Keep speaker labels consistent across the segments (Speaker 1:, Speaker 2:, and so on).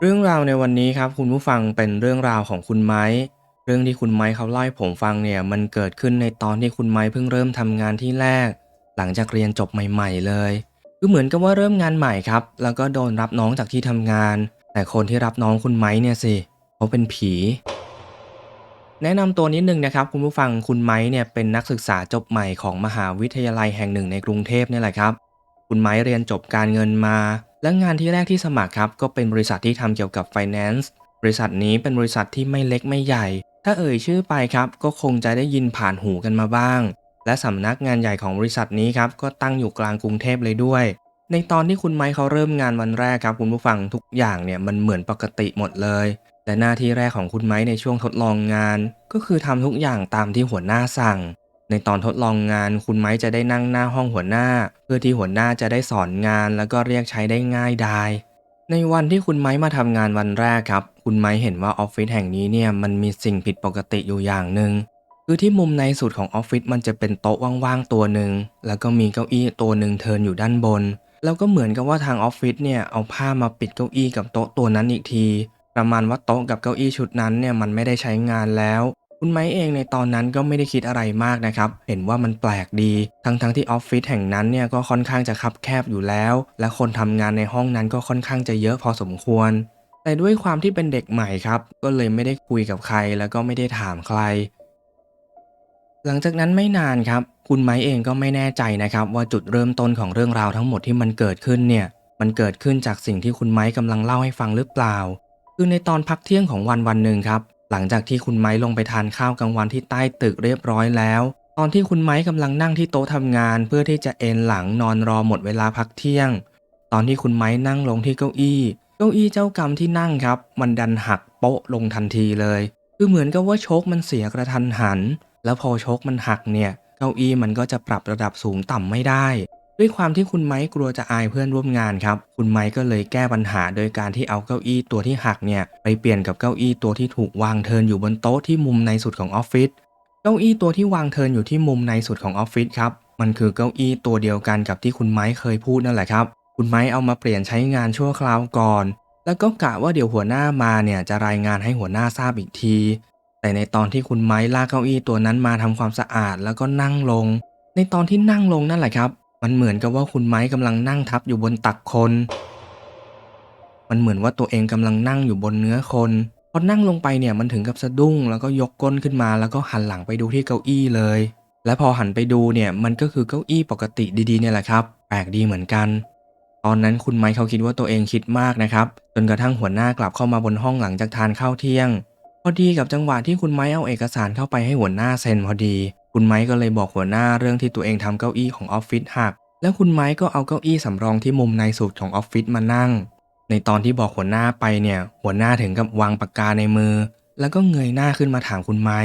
Speaker 1: เรื่องราวในวันนี้ครับคุณผู้ฟังเป็นเรื่องราวของคุณไม้ เรื่องที่คุณไม้เขาเล่าให้ผมฟังเนี่ยมันเกิดขึ้นในตอนที่คุณไม้เพิ่งเริ่มทำงานที่แรก หลังจากเรียนจบใหม่ๆ เลย คือเหมือนกับว่าเริ่มงานใหม่ครับ แล้วก็โดนรับน้องจากที่ทำงาน แต่คนที่รับน้องคุณไม้เนี่ยสิเขาเป็นผี แนะนำตัวนิดนึงนะครับคุณผู้ฟังคุณไม้เนี่ยเป็นนักศึกษาจบใหม่ของมหาวิทยาลัยแห่งหนึ่งในกรุงเทพนี่แหละครับ คุณไม้เรียนจบการเงินมา และงานที่แรกที่สมัครครับก็เป็นบริษัทที่ทำเกี่ยวกับ Finance บริษัทนี้เป็นบริษัทที่ไม่เล็กไม่ใหญ่ ถ้าเอ่ยชื่อไปครับ ก็คงจะได้ยินผ่านหูกันมาบ้าง และสำนักงานใหญ่ของบริษัทนี้ครับก็ตั้งอยู่กลางกรุงเทพเลยด้วย ในตอนที่คุณไม้เขาเริ่มงานวันแรกครับ คุณผู้ฟังทุกอย่างเนี่ยมันเหมือนปกติหมดเลย และหน้าที่แรกของคุณไม้ในช่วงทดลองงาน ก็คือทำทุกอย่างตามที่หัวหน้าสั่ง ในตอนทดลองงานคุณไม้จะได้นั่งหน้าห้องหัวหน้า เพื่อที่หัวหน้าจะได้สอนงานแล้วก็เรียกใช้ได้ง่ายดายในวันที่คุณไม้มาทำงานวันแรกครับ คุณไม้เห็นว่าออฟฟิศแห่งนี้เนี่ยมันมีสิ่งผิดปกติอยู่อย่างหนึ่งคือที่มุมในสุดของออฟฟิศมันจะเป็นโต๊ะว่างๆตัวหนึ่งแล้วก็มีเก้าอี้ตัวหนึ่งเทินอยู่ด้านบน แล้วก็เหมือนกับว่าทางออฟฟิศเนี่ยเอาผ้ามาปิดเก้าอี้กับโต๊ะตัวนั้นอีกที ประมาณว่าโต๊ะกับเก้าอี้ชุดนั้นเนี่ยมันไม่ได้ใช้งานแล้ว คุณไม้เองในตอนนั้นก็ไม่ได้คิดอะไรมากนะครับ เห็นว่ามันแปลกดี ทั้งๆทที่ออฟฟิศแห่งนั้นเนี่ยก็ค่อนข้างจะคับแคบอยู่แล้ว และคนทำงานในห้องนั้นก็ค่อนข้างจะเยอะพอสมควร แต่ด้วยความที่เป็นเด็กใหม่ครับ ก็เลยไม่ได้คุยกับใครแล้วก็ไม่ได้ถามใคร หลังจากนั้นไม่นานครับ คุณไม้เองก็ไม่แน่ใจนะครับว่าจุดเริ่มต้นของเรื่องราวทั้งหมดที่มันเกิดขึ้นเนี่ย มันเกิดขึ้นจากสิ่งที่คุณไม้กำลังเล่าให้ฟังหรือเปล่า คือในตอนพักเที่ยงของวันวันหนึ่งครับ หลังจากที่คุณไม้ลงไปทานข้าวกลางวันที่ใต้ตึกเรียบร้อยแล้ว ตอนที่คุณไม้กำลังนั่งที่โต๊ะทำงาน เพื่อที่จะเอนหลังนอนรอหมดเวลาพักเที่ยง ตอนที่คุณไม้นั่งลงที่เก้าอี้ เก้าอี้เจ้ากรรมที่นั่งครับ มันดันหักโป๊ะลงทันทีเลย คือเหมือนกับว่าโชคมันเสียกระทันหัน แล้วพอโชคมันหักเนี่ย เก้าอี้มันก็จะปรับระดับสูงต่ำไม่ได้ ด้วยความที่คุณไม้กลัวจะอายเพื่อนร่วมงานครับ คุณไม้ก็เลยแก้ปัญหาโดยการที่เอาเก้าอี้ตัวที่หักเนี่ยไปเปลี่ยนกับเก้าอี้ตัวที่ถูกวางเทินอยู่บนโต๊ะที่มุมในสุดของออฟฟิศ เก้าอี้ตัวที่วางเทินอยู่ที่มุมในสุดของออฟฟิศครับ มันคือเก้าอี้ตัวเดียวกันกับที่คุณไม้เคยพูดนั่นแหละครับ คุณไม้เอามาเปลี่ยนใช้งานชั่วคราวก่อน แล้วก็กะว่าเดี๋ยวหัวหน้ามาเนี่ยจะรายงานให้หัวหน้าทราบอีกที แต่ในตอนที่คุณไม้ลากเก้าอี้ตัวนั้นมาทำความสะอาดแล้วก็นั่งลง ในตอนที่นั่งลงนั่นแหละครับ มันเหมือนกับว่าคุณไม้กำลังนั่งทับอยู่บนตักคน มันเหมือนว่าตัวเองกำลังนั่งอยู่บนเนื้อคนพอนั่งลงไปเนี่ยมันถึงกับสะดุ้งแล้วก็ยกก้นขึ้นมา แล้วก็หันหลังไปดูที่เก้าอี้เลย และพอหันไปดูเนี่ยมันก็คือเก้าอี้ปกติดีๆเนี่ยแหละครับแปลกดีเหมือนกัน ตอนนั้นคุณไม้เขาคิดว่าตัวเองคิดมากนะครับจนกระทั่งหัวหน้ากลับเข้ามาบนห้องหลังจากทานข้าวเที่ยง พอดีกับจังหวะที่คุณไม้เอาเอกสารเข้าไปให้หัวหน้าเซ็นพอดี คุณไม้ก็เลยบอกหัวหน้าเรื่องที่ตัวเองทำเก้าอี้ของออฟฟิศหัก แล้วคุณไม้ก็เอาเก้าอี้สำรองที่มุมในสุดของออฟฟิศมานั่ง ในตอนที่บอกหัวหน้าไปเนี่ย หัวหน้าถึงกับวางปากกาในมือ แล้วก็เงยหน้าขึ้นมาถามคุณไม้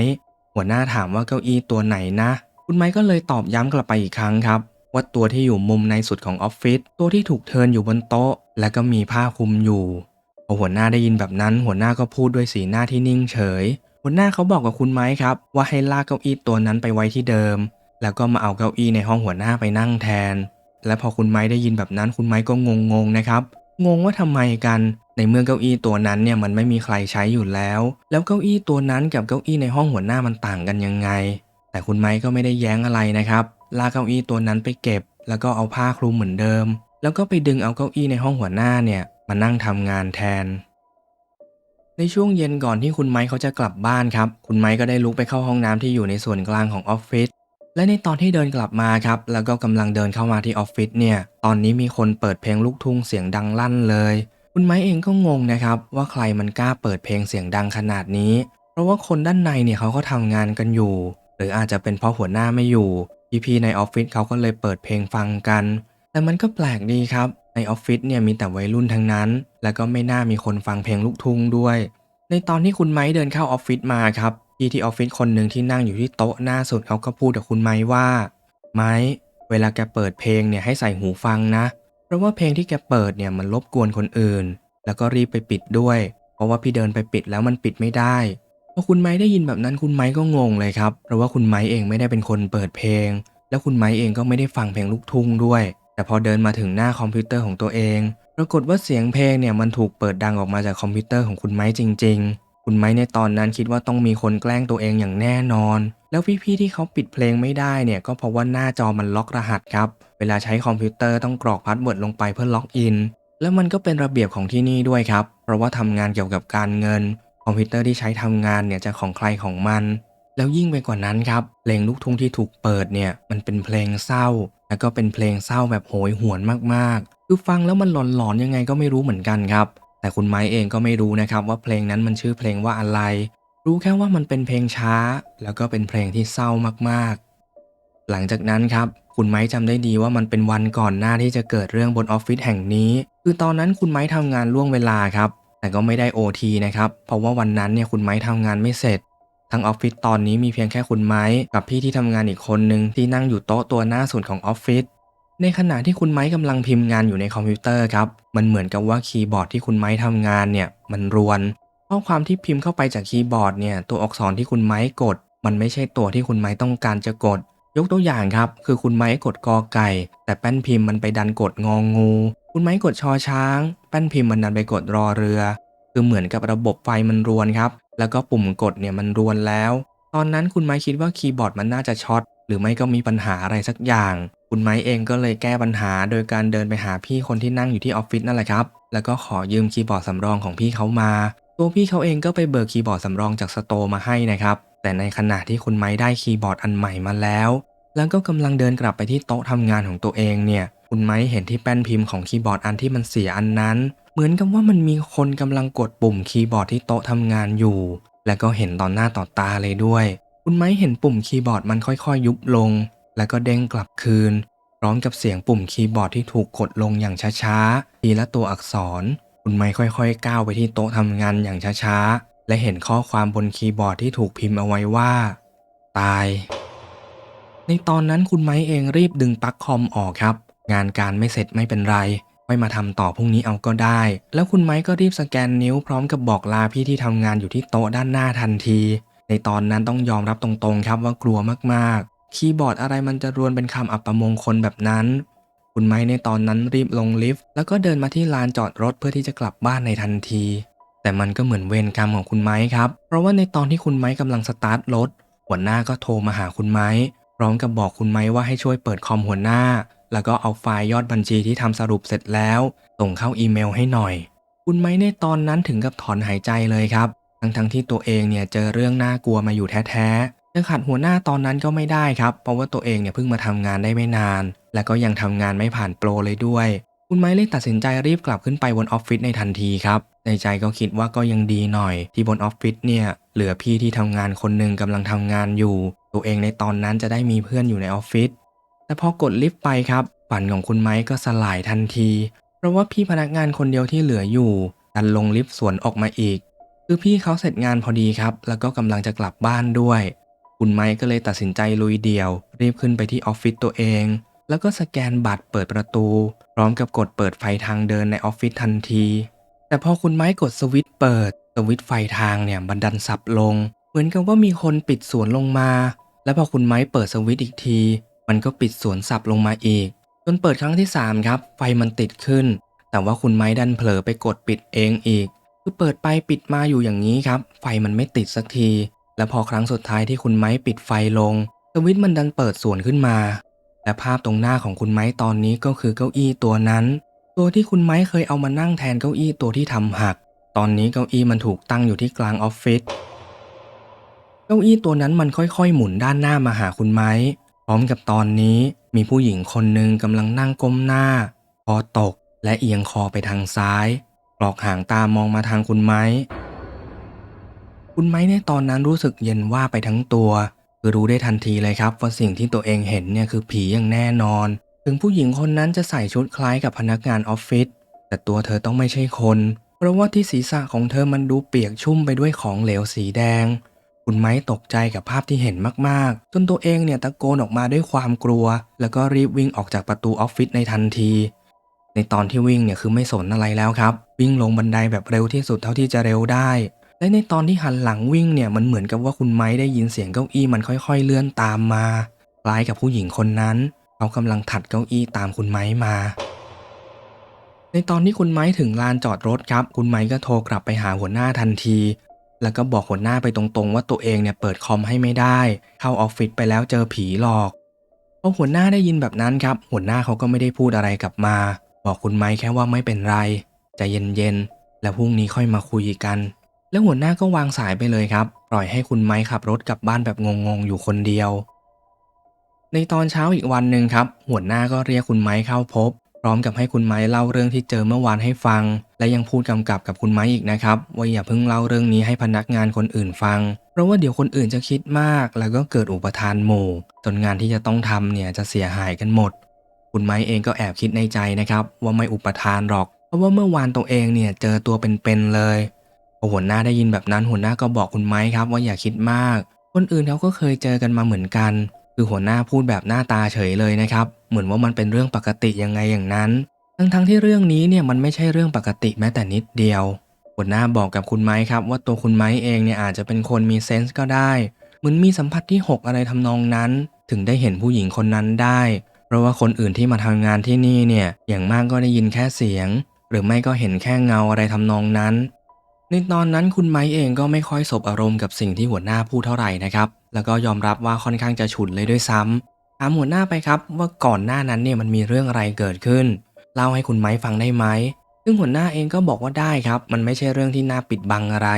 Speaker 1: หัวหน้าถามว่าเก้าอี้ตัวไหนนะ คุณไม้ก็เลยตอบย้ำกลับไปอีกครั้งครับว่าตัวที่อยู่มุมในสุดของออฟฟิศตัวที่ถูกเทินอยู่บนโต๊ะ และก็มีผ้าคลุมอยู่พอหัวหน้าได้ยินแบบนั้น หัวหน้าก็พูดด้วยสีหน้าที่นิ่งเฉย หัวหน้าเขาบอกกับคุณไม้ครับ ว่าให้ลากเก้าอี้ตัวนั้นไปไว้ที่เดิม แล้วก็มาเอาเก้าอี้ในห้องหัวหน้าไปนั่งแทน และพอคุณไม้ได้ยินแบบนั้นคุณไม้ก็งงๆนะครับ งงว่าทำไมกัน ในเมื่อเก้าอี้ตัวนั้นเนี่ยมันไม่มีใครใช้อยู่แล้ว แล้วเก้าอี้ตัวนั้นกับเก้าอี้ในห้องหัวหน้ามันต่างกันยังไง แต่คุณไม้ก็ไม่ได้แย้งอะไรนะครับ ลากเก้าอี้ตัวนั้นไปเก็บ แล้วก็เอาผ้าคลุมเหมือนเดิม แล้วก็ไปดึงเอาเก้าอี้ในห้องหัวหน้าเนี่ยมานั่งทำงานแทน ในช่วงเย็นก่อนที่คุณไม้เขาจะกลับบ้านครับ คุณไม้ก็ได้ลุกไปเข้าห้องน้ำที่อยู่ในส่วนกลางของออฟฟิศ และในตอนที่เดินกลับมาครับ แล้วก็กำลังเดินเข้ามาที่ออฟฟิศเนี่ย ตอนนี้มีคนเปิดเพลงลูกทุ่งเสียงดังลั่นเลย คุณไม้เองก็งงนะครับ ว่าใครมันกล้าเปิดเพลงเสียงดังขนาดนี้ เพราะว่าคนด้านในเนี่ยเขาก็ทำงานกันอยู่ หรืออาจจะเป็นเพราะหัวหน้าไม่อยู่พี่ๆในออฟฟิศเขาก็เลยเปิดเพลงฟังกัน แต่มันก็แปลกดีครับ ในออฟฟิศเนี่ยมีแต่วัยรุ่นทั้งนั้น แล้วก็ไม่น่ามีคนฟังเพลงลูกทุ่งด้วย ในตอนที่คุณไม้เดินเข้าออฟฟิศมาครับพี่ที่ออฟฟิศคนหนึ่งที่นั่งอยู่ที่โต๊ะหน้าสุดเขาก็พูดกับคุณไม้ว่า ไม้เวลาแกเปิดเพลงเนี่ยให้ใส่หูฟังนะ เพราะว่าเพลงที่แกเปิดเนี่ยมันรบกวนคนอื่น แล้วก็รีบไปปิดด้วย เพราะว่าพี่เดินไปปิดแล้วมันปิดไม่ได้พอคุณไม้ได้ยินแบบนั้นคุณไม้ก็งงเลยครับ เพราะว่าคุณไม้เองไม่ได้เป็นคนเปิดเพลง แล้วคุณไม้เองก็ไม่ได้ฟังเพลงลูกทุ่งด้วย แต่พอเดินมาถึงหน้าคอมพิวเตอร์ของตัวเอง ปรากฏว่าเสียงเพลงเนี่ยมันถูกเปิดดังออกมาจากคอมพิวเตอร์ของคุณไม้จริง ๆ คุณไม้ในตอนนั้นคิดว่าต้องมีคนแกล้งตัวเองอย่างแน่นอน แล้วพี่ๆที่เขาปิดเพลงไม่ได้เนี่ยก็เพราะว่าหน้าจอมันล็อกรหัสครับ เวลาใช้คอมพิวเตอร์ต้องกรอกพาสเวิร์ดลงไปเพื่อล็อกอิน แล้วมันก็เป็นระเบียบของที่นี่ด้วยครับ เพราะว่าทำงานเกี่ยวกับการเงิน คอมพิวเตอร์ที่ใช้ทำงานเนี่ยจะของใครของมัน แล้วยิ่งไปกว่านั้นครับ เพลงลูกทุ่งที่ถูกเปิดเนี่ยมันเป็นเพลงเศร้า แล้วก็เป็นเพลงเศร้าแบบโหยหวนมากๆ คือฟังแล้วมันหลอนๆยังไงก็ไม่รู้เหมือนกันครับ แต่คุณไม้เองก็ไม่รู้นะครับว่าเพลงนั้นมันชื่อเพลงว่าอะไร รู้แค่ว่ามันเป็นเพลงช้า แล้วก็เป็นเพลงที่เศร้ามากๆ หลังจากนั้นครับคุณไม้จำได้ดีว่ามันเป็นวันก่อนหน้าที่จะเกิดเรื่องบนออฟฟิศแห่งนี้ คือตอนนั้นคุณไม้ทำงานล่วงเวลาครับ แต่ก็ไม่ได้ OT นะครับ เพราะว่าวันนั้นเนี่ยคุณไม้ทำงานไม่เสร็จ ทั้งออฟฟิศตอนนี้มีเพียงแค่คุณไม้กับพี่ที่ทำงานอีกคนนึงที่นั่งอยู่โต๊ะตัวหน้าสุดของออฟฟิศในขณะที่คุณไม้กำลังพิมพ์งานอยู่ในคอมพิวเตอร์ครับ มันเหมือนกับว่าคีย์บอร์ดที่คุณไม้ทำงานเนี่ยมันรวน ข้อความที่พิมพ์เข้าไปจากคีย์บอร์ดเนี่ยตัวอักษรที่คุณไม้กด มันไม่ใช่ตัวที่คุณไม้ต้องการจะกด ยกตัวอย่างครับ คือคุณไม้กดกอไก่ แต่แป้นพิมพ์มันไปดันกดงองงู คุณไม้กดชอช้าง แป้นพิมพ์มันดันไปกดรอเรือ คือเหมือนกับระบบไฟมันรวนครับ แล้วก็ปุ่มกดเนี่ยมันรวนแล้ว ตอนนั้นคุณไม้คิดว่าคีย์บอร์ดมันน่าจะช็อตหรือไม่ก็มีปัญหาอะไรสักอย่าง คุณไม้เองก็เลยแก้ปัญหาโดยการเดินไปหาพี่คนที่นั่งอยู่ที่ออฟฟิศนั่นแหละครับ แล้วก็ขอยืมคีย์บอร์ดสำรองของพี่เขามา ตัวพี่เขาเองก็ไปเบิกคีย์บอร์ดสำรองจากสโตร์มาให้นะครับ แต่ในขณะที่คุณไม้ได้คีย์บอร์ดอันใหม่มาแล้ว แล้วก็กำลังเดินกลับไปที่โต๊ะทำงานของตัวเองเนี่ย คุณไม้เห็นที่แป้นพิมพ์ของคีย์บอร์ดอันที่มันเสียอันนั้น เหมือนกับว่ามันมีคนกำลังกดปุ่มคีย์บอร์ดที่โต๊ะทำงานอยู่ และก็เห็นต่อหน้าต่อตาเลยด้วย คุณไม้เห็นปุ่มคีย์บอร์ดมันค่อยๆ ยุบลง แล้วก็เด้งกลับคืน พร้อมกับเสียงปุ่มคีย์บอร์ดที่ถูกกดลงอย่างช้าๆ ทีละตัวอักษร คุณไม้ค่อยๆ ก้าวไปที่โต๊ะทำงานอย่างช้าๆ และเห็นข้อความบนคีย์บอร์ดที่ถูกพิมพ์เอาไว้ว่า ตาย ในตอนนั้นคุณไม้เองรีบดึงปลั๊กคอมออกครับ งานการไม่เสร็จไม่เป็นไร ไว้มาทำต่อพรุ่งนี้เอาก็ได้ แล้วคุณไม้ก็รีบสแกนนิ้วพร้อมกับบอกลาพี่ที่ทำงานอยู่ที่โต๊ะด้านหน้าทันที ในตอนนั้นต้องยอมรับตรงๆ ครับว่ากลัวมากๆ คีย์บอร์ดอะไรมันจะรวนเป็นคำอัปมงคลแบบนั้น คุณไม้ในตอนนั้นรีบลงลิฟต์แล้วก็เดินมาที่ลานจอดรถเพื่อที่จะกลับบ้านในทันที แต่มันก็เหมือนเวรกรรมของคุณไม้ครับ เพราะว่าในตอนที่คุณไม้กำลังสตาร์ทรถหัวหน้าก็โทรมาหาคุณไม้พร้อมกับบอกคุณไม้ว่าให้ช่วยเปิดคอมหัวหน้า แล้วก็เอาไฟล์ยอดบัญชีที่ทำสรุปเสร็จแล้ว ส่งเข้าอีเมลให้หน่อย คุณไม้ในตอนนั้นถึงกับถอนหายใจเลยครับ ทั้งๆที่ตัวเองเนี่ยเจอเรื่องน่ากลัวมาอยู่แท้ๆจะขัดหัวหน้าตอนนั้นก็ไม่ได้ครับ เพราะว่าตัวเองเนี่ยเพิ่งมาทำงานได้ไม่นาน และก็ยังทำงานไม่ผ่านโปรเลยด้วย คุณไม้เลยตัดสินใจรีบกลับขึ้นไปบนออฟฟิศในทันทีครับในใจก็คิดว่าก็ยังดีหน่อย ที่บนออฟฟิศเนี่ยเหลือพี่ที่ทำงานคนหนึ่งกำลังทำงานอยู่ ตัวเองในตอนนั้นจะได้มีเพื่อนอยู่ในออฟฟิศ แต่พอกดลิฟต์ไปครับฝันของคุณไม้ก็สลายทันที เพราะว่าพี่พนักงานคนเดียวที่เหลืออยู่ดันลงลิฟต์สวนออกมาอีก คือพี่เขาเสร็จงานพอดีครับ แล้วก็กำลังจะกลับบ้านด้วย คุณไม้ก็เลยตัดสินใจลุยเดี่ยว รีบขึ้นไปที่ออฟฟิศตัวเอง แล้วก็สแกนบัตรเปิดประตู พร้อมกับกดเปิดไฟทางเดินในออฟฟิศทันที แต่พอคุณไม้กดสวิตช์เปิด สวิตช์ไฟทางเนี่ยบันดันสับลง เหมือนกับว่ามีคนปิดสวนลงมา แล้วพอคุณไม้เปิดสวิตช์อีกที มันก็ปิดสวนสับลงมาอีก จนเปิดครั้งที่ 3 ครับ ไฟมันติดขึ้น แต่ว่าคุณไม้ดันเผลอไปกดปิดเองอีก คือเปิดไปปิดมาอยู่อย่างนี้ครับ ไฟมันไม่ติดสักที และพอครั้งสุดท้ายที่คุณไม้ปิดไฟลง สวิตช์มันดันเปิดสวนขึ้นมา และภาพตรงหน้าของคุณไม้ตอนนี้ก็คือเก้าอี้ตัวนั้น ตัวที่คุณไม้เคยเอามานั่งแทนเก้าอี้ตัวที่ทำหัก ตอนนี้เก้าอี้มันถูกตั้งอยู่ที่กลางออฟฟิศเก้าอี้ตัวนั้นมันค่อยๆ หมุนด้านหน้ามาหาคุณไม้ ร้อมกับตอนนี้มีผู้หญิงคนหนึ่งกำลังนั่งก้มหน้า คอตกและเอียงคอไปทางซ้ายปลอกหางตามองมาทางคุณไม้ คุณไม้ในตอนนั้นรู้สึกเย็นว่าไปทั้งตัว คือรู้ได้ทันทีเลยครับว่าสิ่งที่ตัวเองเห็นเนี่ยคือผีอย่างแน่นอน ถึงผู้หญิงคนนั้นจะใส่ชุดคล้ายกับพนักงานออฟฟิศแต่ตัวเธอต้องไม่ใช่คน เพราะว่าที่ศีรษะของเธอมันดูเปียกชุ่มไปด้วยของเหลวสีแดง คุณไม้ตกใจกับภาพที่เห็นมากๆ จนตัวเองเนี่ยตะโกนออกมาด้วยความกลัว แล้วก็รีบวิ่งออกจากประตูออฟฟิศในทันที ในตอนที่วิ่งเนี่ยคือไม่สนอะไรแล้วครับ วิ่งลงบันไดแบบเร็วที่สุดเท่าที่จะเร็วได้ และในตอนที่หันหลังวิ่งเนี่ยมันเหมือนกับว่าคุณไม้ได้ยินเสียงเก้าอี้มันค่อยๆเลื่อนตามมา คล้ายกับผู้หญิงคนนั้น เขากำลังถัดเก้าอี้ตามคุณไม้มาในตอนที่คุณไม้ถึงลานจอดรถครับ คุณไม้ก็โทรกลับไปหาหัวหน้าทันที แล้วก็บอกหัวหน้าไปตรงๆ ว่าตัวเองเนี่ยเปิดคอมให้ไม่ได้ เข้าออฟฟิศไปแล้วเจอผีหลอกพอหัวหน้าได้ยินแบบนั้นครับ หัวหน้าเขาก็ไม่ได้พูดอะไรกลับมา บอกคุณไม้แค่ว่าไม่เป็นไรใจเย็นๆ แล้วพรุ่งนี้ค่อยมาคุยกัน แล้วหัวหน้าก็วางสายไปเลยครับ ปล่อยให้คุณไม้ขับรถกลับบ้านแบบงงๆ อยู่คนเดียว ในตอนเช้าอีกวันหนึ่งครับ หัวหน้าก็เรียกคุณไม้เข้าพบ พร้อมกับให้คุณไม้เล่าเรื่องที่เจอเมื่อวานให้ฟัง และยังพูดกำกับกับคุณไม้อีกนะครับ ว่าอย่าเพิ่งเล่าเรื่องนี้ให้พนักงานคนอื่นฟัง เพราะว่าเดี๋ยวคนอื่นจะคิดมาก แล้วก็เกิดอุปทานหมู่จนงานที่จะต้องทำเนี่ยจะเสียหายกันหมด คุณไม้เองก็แอบคิดในใจนะครับ ว่าไม่อุปทานหรอก เพราะว่าเมื่อวานตัวเองเนี่ยเจอตัวเป็นๆเลยพอหัวหน้าได้ยินแบบนั้นหัวหน้าก็บอกคุณไม้ครับ ว่าอย่าคิดมาก คนอื่นเขาก็เคยเจอกันมาเหมือนกัน คือหัวหน้าพูดแบบหน้าตาเฉยเลยนะครับ เหมือนว่ามันเป็นเรื่องปกติยังไงอย่างนั้น ทั้งๆที่เรื่องนี้เนี่ยมันไม่ใช่เรื่องปกติแม้แต่นิดเดียวหัวหน้าบอกกับคุณไม้ครับ ว่าตัวคุณไม้เองเนี่ยอาจจะเป็นคนมีเซนส์ก็ได้ เหมือนมีสัมผัสที่ 6 อะไรทำนองนั้น ถึงได้เห็นผู้หญิงคนนั้นได้ เพราะว่าคนอื่นที่มาทำงานที่นี่เนี่ยอย่างมากก็ได้ยินแค่เสียง หรือไม่ก็เห็นแค่เงาอะไรทำนองนั้นในตอนนั้นคุณไม้เองก็ไม่ค่อยสบอารมณ์กับสิ่งที่หัวหน้าพูดเท่าไหร่นะครับ แล้วก็ยอมรับว่าค่อนข้างจะฉุนเลยด้วยซ้ำ ถามหัวหน้าไปครับว่าก่อนหน้านั้นเนี่ยมันมีเรื่องอะไรเกิดขึ้น เล่าให้คุณไม้ฟังได้ไหม ซึ่งหัวหน้าเองก็บอกว่าได้ครับ มันไม่ใช่เรื่องที่น่าปิดบังอะไร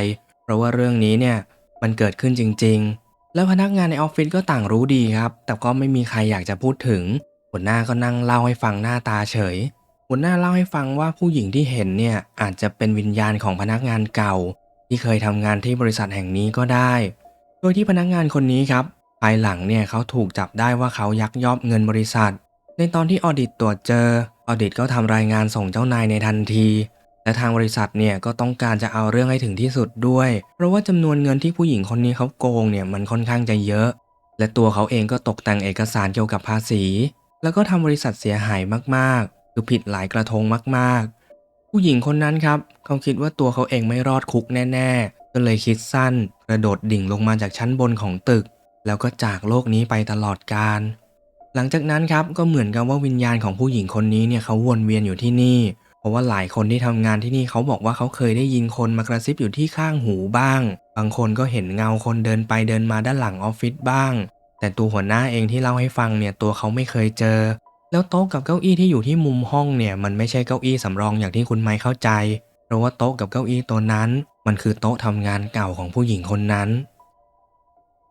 Speaker 1: เพราะว่าเรื่องนี้เนี่ยมันเกิดขึ้นจริง ๆ แล้วพนักงานในออฟฟิศก็ต่างรู้ดีครับ แต่ก็ไม่มีใครอยากจะพูดถึง หัวหน้าก็นั่งเล่าให้ฟังหน้าตาเฉย หัวหน้าเล่าให้ฟังว่าผู้หญิงที่เห็นเนี่ยอาจจะเป็นวิญญาณของพนักงานเก่า ที่เคยทำงานที่บริษัทแห่งนี้ก็ได้ โดยที่พนักงานคนนี้ครับ ภายหลังเนี่ยเขาถูกจับได้ว่าเขายักยอกเงินบริษัท ในตอนที่ออดิตตรวจเจอ ออดิตก็ทำรายงานส่งเจ้านายในทันที และทางบริษัทเนี่ยก็ต้องการจะเอาเรื่องให้ถึงที่สุดด้วย เพราะว่าจำนวนเงินที่ผู้หญิงคนนี้เขาโกงเนี่ยมันค่อนข้างจะเยอะ และตัวเขาเองก็ตกแต่งเอกสารเกี่ยวกับภาษี แล้วก็ทำบริษัทเสียหายมากๆคือผิดหลายกระทงมากๆ ผู้หญิงคนนั้นครับเขาคิดว่าตัวเขาเองไม่รอดคุกแน่ ๆ ก็เลยคิดสั้นกระโดดดิ่งลงมาจากชั้นบนของตึก แล้วก็จากโลกนี้ไปตลอดกาลหลังจากนั้นครับก็เหมือนกับว่าวิญญาณของผู้หญิงคนนี้เนี่ยเขาวนเวียนอยู่ที่นี่ เพราะว่าหลายคนที่ทำงานที่นี่เขาบอกว่าเขาเคยได้ยินคนมากระซิบอยู่ที่ข้างหูบ้าง บางคนก็เห็นเงาคนเดินไปเดินมาด้านหลังออฟฟิศบ้าง แต่ตัวหัวหน้าเองที่เล่าให้ฟังเนี่ยตัวเขาไม่เคยเจอ แล้วโต๊ะกับเก้าอี้ที่อยู่ที่มุมห้องเนี่ยมันไม่ใช่เก้าอี้สำรองอย่างที่คุณไม้เข้าใจ เพราะว่าโต๊ะกับเก้าอี้ตัวนั้น มันคือโต๊ะทำงานเก่าของผู้หญิงคนนั้น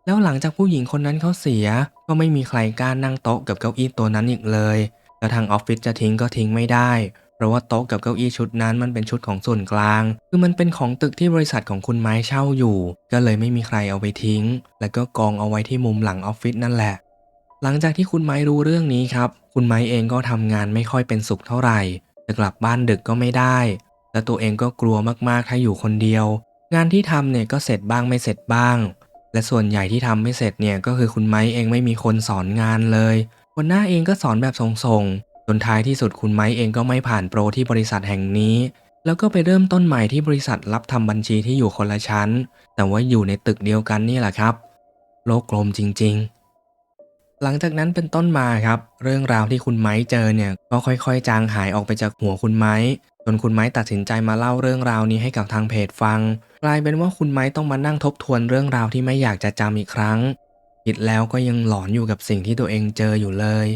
Speaker 1: แล้วหลังจากผู้หญิงคนนั้นเขาเสีย ก็ไม่มีใครกล้านั่งโต๊ะกับเก้าอี้ตัวนั้นอีกเลยแล้วทางออฟฟิศจะทิ้งก็ทิ้งไม่ได้ เพราะว่าโต๊ะกับเก้าอี้ชุดนั้นมันเป็นชุดของส่วนกลาง คือมันเป็นของตึกที่บริษัทของคุณไม้เช่าอยู่ ก็เลยไม่มีใครเอาไปทิ้ง แล้วก็กองเอาไว้ที่มุมหลังออฟฟิศนั่นแหละ หลังจากที่คุณไม้รู้เรื่องนี้ครับ คุณไม้เองก็ทำงานไม่ค่อยเป็นสุขเท่าไหร่ จะกลับบ้านดึกก็ไม่ได้ และตัวเองก็กลัวมากๆถ้าอยู่คนเดียว งานที่ทำเนี่ยก็เสร็จบ้างไม่เสร็จบ้าง และส่วนใหญ่ที่ทำไม่เสร็จเนี่ยก็คือคุณไม้เองไม่มีคนสอนงานเลยหัวหน้าเองก็สอนแบบส่งๆจนท้ายที่สุดคุณไม้เองก็ไม่ผ่านโปรที่บริษัทแห่งนี้ แล้วก็ไปเริ่มต้นใหม่ที่บริษัทรับทำบัญชีที่อยู่คนละชั้น แต่ว่าอยู่ในตึกเดียวกันนี่แหละครับ โลกกลมจริง ๆ หลังจากนั้นเป็นต้นมาครับ เรื่องราวที่คุณไม้เจอเนี่ยก็ค่อยๆ จางหายออกไปจากหัวคุณไม้ นคุณไม้ตัดสินใจมาเล่าเรื่องราวนี้ให้กับทางเพจฟัง กลายเป็นว่าคุณไม้ต้องมานั่งทบทวนเรื่องราวที่ไม่อยากจะจำอีกครั้ง คิดแล้วก็ยังหลอนอยู่กับสิ่งที่ตัวเองเจออยู่เลย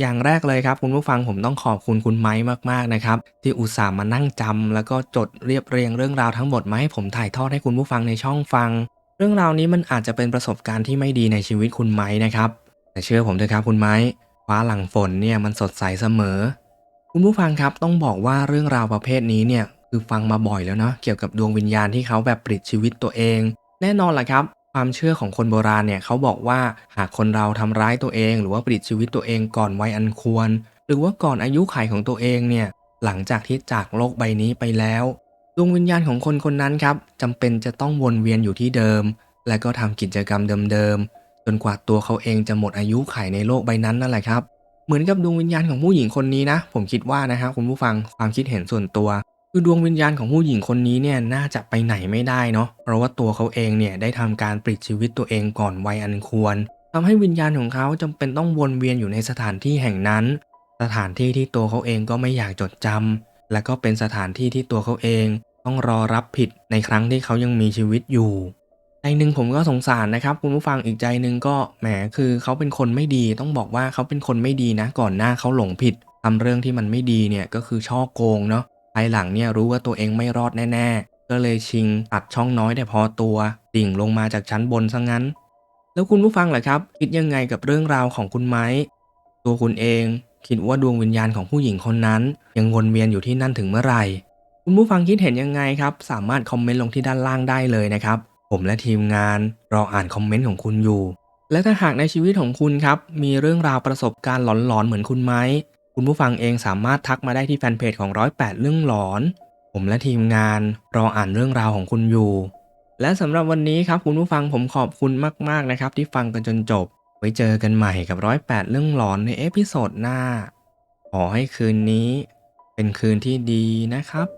Speaker 1: อย่างแรกเลยครับคุณผู้ฟังผมต้องขอบคุณคุณไม้มากๆนะครับ ที่อุตส่าห์มานั่งจำแล้วก็จดเรียบเรียงเรื่องราวทั้งหมดมาให้ผมถ่ายทอดให้คุณผู้ฟังในช่องฟัง เรื่องราวนี้มันอาจจะเป็นประสบการณ์ที่ไม่ดีในชีวิตคุณไม้นะครับแต่เชื่อผมเถอะครับคุณไม้ฟ้าหลังฝนเนี่ยมันสดใสเสมอ คุณผู้ฟังครับต้องบอกว่าเรื่องราวประเภทนี้เนี่ยคือฟังมาบ่อยแล้วเนาะเกี่ยวกับดวงวิญญาณที่เขาแบบปลิดชีวิตตัวเอง แน่นอนแหละครับ ความเชื่อของคนโบราณเนี่ยเขาบอกว่าหากคนเราทำร้ายตัวเอง หรือว่าปลิดชีวิตตัวเองก่อนวัยอันควร หรือว่าก่อนอายุขัยของตัวเองเนี่ยหลังจากที่จากโลกใบนี้ไปแล้ว ดวงวิญญาณของคนคนนั้นครับจำเป็นจะต้องวนเวียนอยู่ที่เดิม และก็ทำกิจกรรมเดิมๆจนกว่าตัวเขาเองจะหมดอายุขัยในโลกใบนั้นนั่นแหละครับ เหมือนกับดวงวิญญาณของผู้หญิงคนนี้นะ ผมคิดว่านะครับคุณผู้ฟังความคิดเห็นส่วนตัว คือดวงวิญญาณของผู้หญิงคนนี้เนี่ยน่าจะไปไหนไม่ได้เนาะเพราะว่าตัวเขาเองเนี่ยได้ทำการปลิดชีวิตตัวเองก่อนวัยอันควรทำให้วิญญาณของเขาจำเป็นต้องวนเวียนอยู่ในสถานที่แห่งนั้น สถานที่ที่ตัวเขาเองก็ไม่อยากจดจำและก็เป็นสถานที่ที่ตัวเขาเอง ต้องรอรับผิดในครั้งที่เขายังมีชีวิตอยู่ ใจหนึ่งผมก็สงสารนะครับคุณผู้ฟังอีกใจหนึ่งก็แหมคือเขาเป็นคนไม่ดีต้องบอกว่าเขาเป็นคนไม่ดีนะ ก่อนหน้าเขาหลงผิดทำเรื่องที่มันไม่ดีเนี่ยก็คือช่อโกงเนาะภายหลังเนี่ยรู้ว่าตัวเองไม่รอดแน่ๆ ก็เลยชิงตัดช่องน้อยแต่พอตัวดิ่งลงมาจากชั้นบนซะงั้น แล้วคุณผู้ฟังล่ะครับ คิดยังไงกับเรื่องราวของคุณไม้ ตัวคุณเองคิดว่าดวงวิญญาณของผู้หญิงคนนั้น ยังวนเวียนอยู่ที่นั่นถึงเมื่อไหร่ คุณผู้ฟังคิดเห็นยังไงครับ สามารถคอมเมนต์ลงที่ด้านล่างได้เลยนะครับ ผมและทีมงานรออ่านคอมเมนต์ของคุณอยู่ และถ้าหากในชีวิตของคุณครับ มีเรื่องราวประสบการณ์หลอนๆเหมือนคุณไหม คุณผู้ฟังเองสามารถทักมาได้ที่แฟนเพจของร้อยแปดเรื่องหลอน ผมและทีมงานรออ่านเรื่องราวของคุณอยู่ และสำหรับวันนี้ครับคุณผู้ฟังผมขอบคุณมากๆนะครับ ที่ฟังกันจนจบ ไว้เจอกันใหม่กับร้อยแปดเรื่องหลอนในเอพิโซดหน้า ขอให้คืนนี้ เป็นคืนที่ดีนะครับ